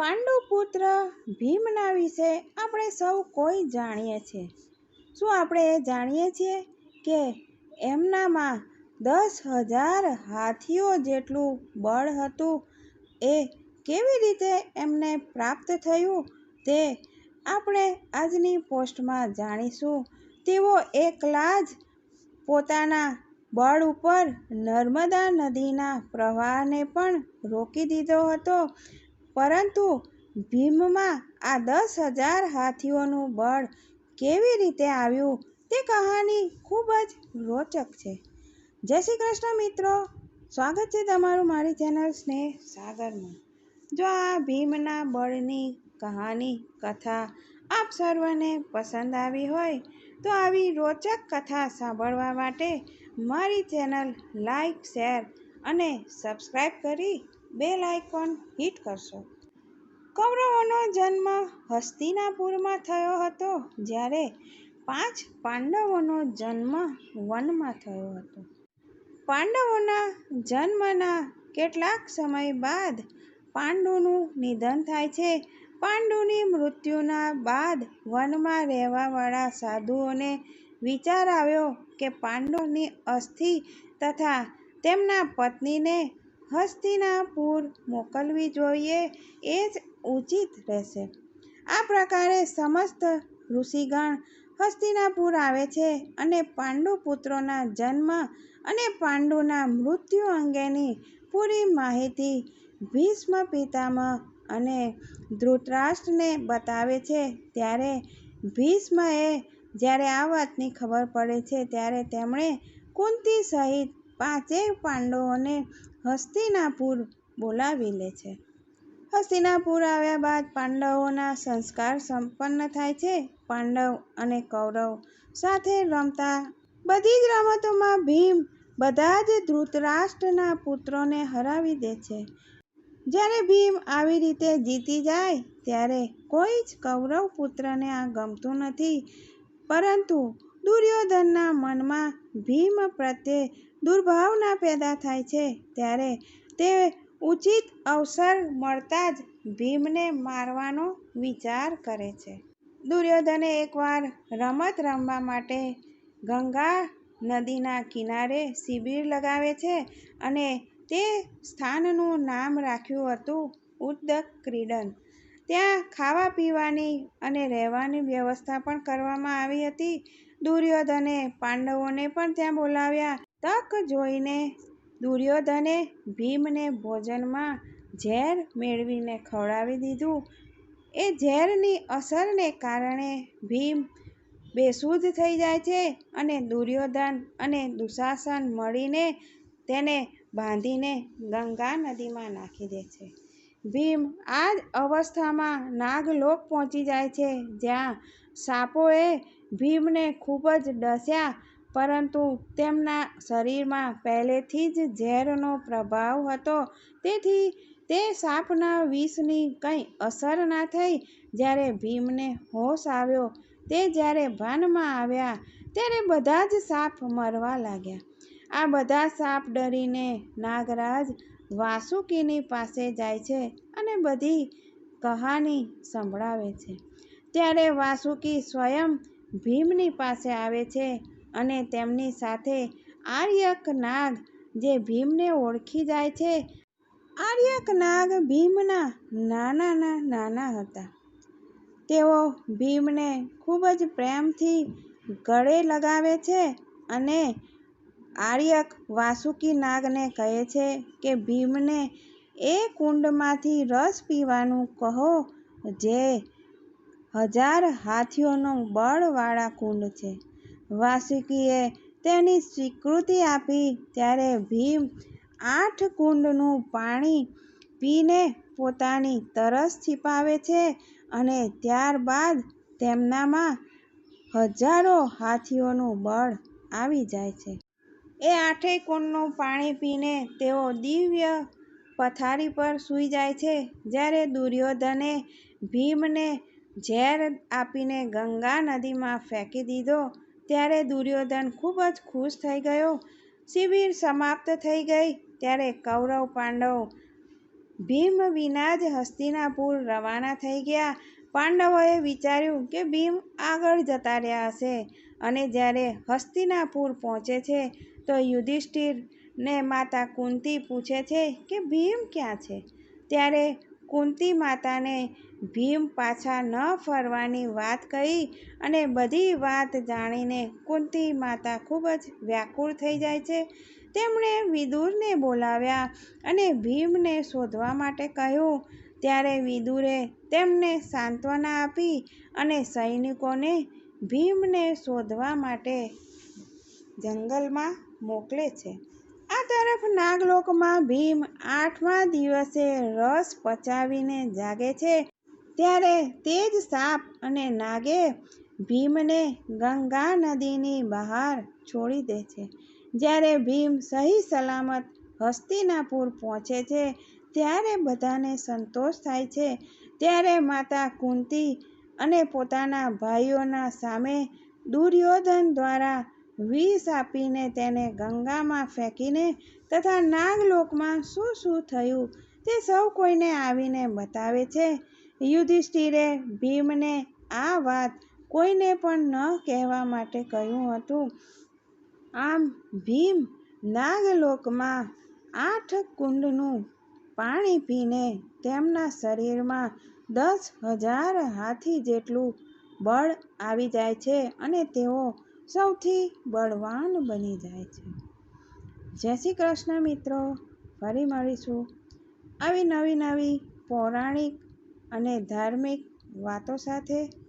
પાંડુ પુત્ર ભીમના વિશે આપણે સૌ કોઈ જાણીએ છીએ. શું આપણે એ જાણીએ છીએ કે એમનામાં દસ હજાર હાથીઓ જેટલું બળ હતું? એ કેવી રીતે એમને પ્રાપ્ત થયું? તે આપણે આજની પોસ્ટમાં જાણીશું. તેઓ એકલા જ પોતાના બળ ઉપર નર્મદા નદીના પ્રવાહને પણ રોકી દીધો હતો. પરંતુ ભીમમાં આ દસ હજાર હાથીઓનું બળ કેવી રીતે આવ્યું તે કહાની ખૂબ જ રોચક છે. જય શ્રી કૃષ્ણ મિત્રો. સ્વાગત છે તમારું મારી ચેનલ સ્નેહ સાગરમાં. જો આ ભીમના બળની કહાની, કથા આપ સર્વને પસંદ આવી હોય તો આવી રોચક કથા સાંભળવા માટે મારી ચેનલ લાઈક, શેર અને સબસ્ક્રાઈબ કરી બેલ આઇકોન હિટ કરશો. કૌરવોનો જન્મ હસ્તિનાપુરમાં થયો હતો, જ્યારે પાંચ પાંડવોનો જન્મ વનમાં થયો હતો. પાંડવોના જન્મના કેટલાક સમય બાદ પાંડુનું નિધન થાય છે. પાંડુની મૃત્યુના બાદ વનમાં રહેવાવાળા સાધુઓને વિચાર આવ્યો કે પાંડુની અસ્થિ તથા તેમના પત્નીને હસ્તિનાપુર મોકલવી જોઈએ એ જ ઉચિત રહેશે. આ પ્રકારે સમસ્ત ઋષિગણ હસ્તિનાપુર આવે છે અને પાંડુ પુત્રોના જન્મ અને પાંડુના મૃત્યુ અંગેની પૂરી માહિતી ભીષ્મ પિતામહ અને ધૃતરાષ્ટ્રને બતાવે છે. ત્યારે ભીષ્મએ જ્યારે આ વાતની ખબર પડે છે, ત્યારે તેમણે કુંતી સહિત પાંચેય પાંડવોને હસ્તિનાપુર બોલાવી લે છે. હસ્તિનાપુર આવ્યા બાદ પાંડવોના સંસ્કાર સંપન્ન થાય છે. પાંડવ અને કૌરવ સાથે રમતા બધી જ રમતોમાં ભીમ બધા જ ધૃતરાષ્ટ્રના પુત્રોને હરાવી દે છે. જ્યારે ભીમ આવી રીતે જીતી જાય, ત્યારે કોઈ જ કૌરવ પુત્રને આ ગમતું નથી. પરંતુ દુર્યોધનના મનમાં ભીમ પ્રત્યે દુર્ભાવના પેદા થાય છે, ત્યારે તે ઉચિત અવસર મળતા જ ભીમને મારવાનો વિચાર કરે છે. દુર્યોધને એકવાર રમત રમવા માટે ગંગા નદીના કિનારે શિબિર લગાવે છે અને તે સ્થાનનું નામ રાખ્યું હતું ઉદ્દક ક્રીડન ત્યાં ખાવા પીવાની અને રહેવાની વ્યવસ્થા પણ કરવામાં આવી હતી. દુર્યોધને પાંડવોને પણ ત્યાં બોલાવ્યા. તક જોઈને દુર્યોધને ભીમને ભોજનમાં ઝેર મેળવીને ખવડાવી દીધું. એ ઝેરની અસરને કારણે ભીમ બેસુધ થઈ જાય છે અને દુર્યોધન અને દુશાસન મળીને તેને બાંધીને ગંગા નદીમાં નાખી દે છે. ભીમ આ જ અવસ્થામાં નાગલોક પહોંચી જાય છે, જ્યાં સાપોએ ભીમને ખૂબ જ ડસ્યા પરંતુ તેમના શરીરમાં પહેલેથી જ ઝેરનો પ્રભાવ હતો. તેથી તે સાપના વિષની કંઈ અસર ના થઈ. જ્યારે ભીમને હોશ આવ્યો, તે જ્યારે ભાનમાં આવ્યા, ત્યારે બધા જ સાપ મરવા લાગ્યા. આ બધા સાપ ડરીને નાગરાજ વાસુકીની પાસે જાય છે અને બધી કહાની સંભળાવે છે. ત્યારે વાસુકી સ્વયં ભીમની પાસે આવે છે. અને તેમની સાથે આર્યક નાગ જે ભીમને ઓળખી જાય છે. આર્યક નાગ ભીમના નાનાના નાના હતા. તેઓ ભીમને ખૂબ જ પ્રેમથી ગળે લગાવે છે અને આર્યક વાસુકી નાગને કહે છે કે, ભીમને એ કુંડમાંથી રસ પીવાનું કહો, જે હજાર હાથીઓનું બળવાળા કુંડ છે. વાસુકીએ તેની સ્વીકૃતિ આપી ત્યારે ભીમ આઠ કુંડનું પાણી પીને પોતાની તરસ છીપાવે છે અને ત્યારબાદ તેમનામાં હજારો હાથીઓનું બળ આવી જાય છે. એ આઠેય કુંડનું પાણી પીને તેઓ દિવ્ય પથારી પર સૂઈ જાય છે, જ્યારે દુર્યોધને ભીમને ઝેર આપીને ગંગા નદીમાં ફેંકી દીધો. ત્યારે દુર્યોધન ખૂબ જ ખુશ થઈ ગયો. શિબિર સમાપ્ત થઈ ગઈ ત્યારે કૌરવ પાંડવ ભીમ વિના જ હસ્તિનાપુર રવાના થઈ ગયા. પાંડવોએ વિચાર્યું કે ભીમ આગળ જતા રહ્યા હશે અને જ્યારે હસ્તિનાપુર પહોંચે છે તો યુધિષ્ઠિરને માતા કુંતી પૂછે છે કે ભીમ ક્યાં છે? ત્યારે કુંતી માતાને ભીમ પાછા ન ફરવાની વાત કહી અને બધી વાત જાણીને કુંતી માતા ખૂબ જ વ્યાકુળ થઈ જાય છે. તેમણે વિદુરને બોલાવ્યા અને ભીમને શોધવા માટે કહ્યું, ત્યારે વિદુરે તેમને સાંત્વના આપી અને સૈનિકોને ભીમને શોધવા માટે જંગલમાં મોકલે છે. તરફ નાગલોકમાં ભીમ આઠમા દિવસે રસ પચાવીને જાગે છે. ત્યારે તે જ સાપ અને નાગે ભીમને ગંગા નદીની બહાર છોડી દે છે. જ્યારે ભીમ સહી સલામત હસ્તિનાપુર પહોંચે છે, ત્યારે બધાને સંતોષ થાય છે. ત્યારે માતા કુંતી અને પોતાના ભાઈઓના સામે દુર્યોધન દ્વારા વિષ આપીને તેને ગંગામાં ફેંકીને તથા નાગલોકમાં શું શું થયું તે સૌ કોઈને આવીને બતાવે છે. યુધિષ્ઠિરે ભીમને આ વાત કોઈને પણ ન કહેવા માટે કહ્યું હતું. આમ ભીમ નાગલોકમાં આઠ કુંડનું પાણી પીને તેમના શરીરમાં દસ હજાર હાથી જેટલું બળ આવી જાય છે અને તેઓ સૌથી બળવાન બની જાય છે. જય શ્રી કૃષ્ણ મિત્રો, ફરી મળીશું આવી નવી નવી પૌરાણિક અને ધાર્મિક વાતો સાથે.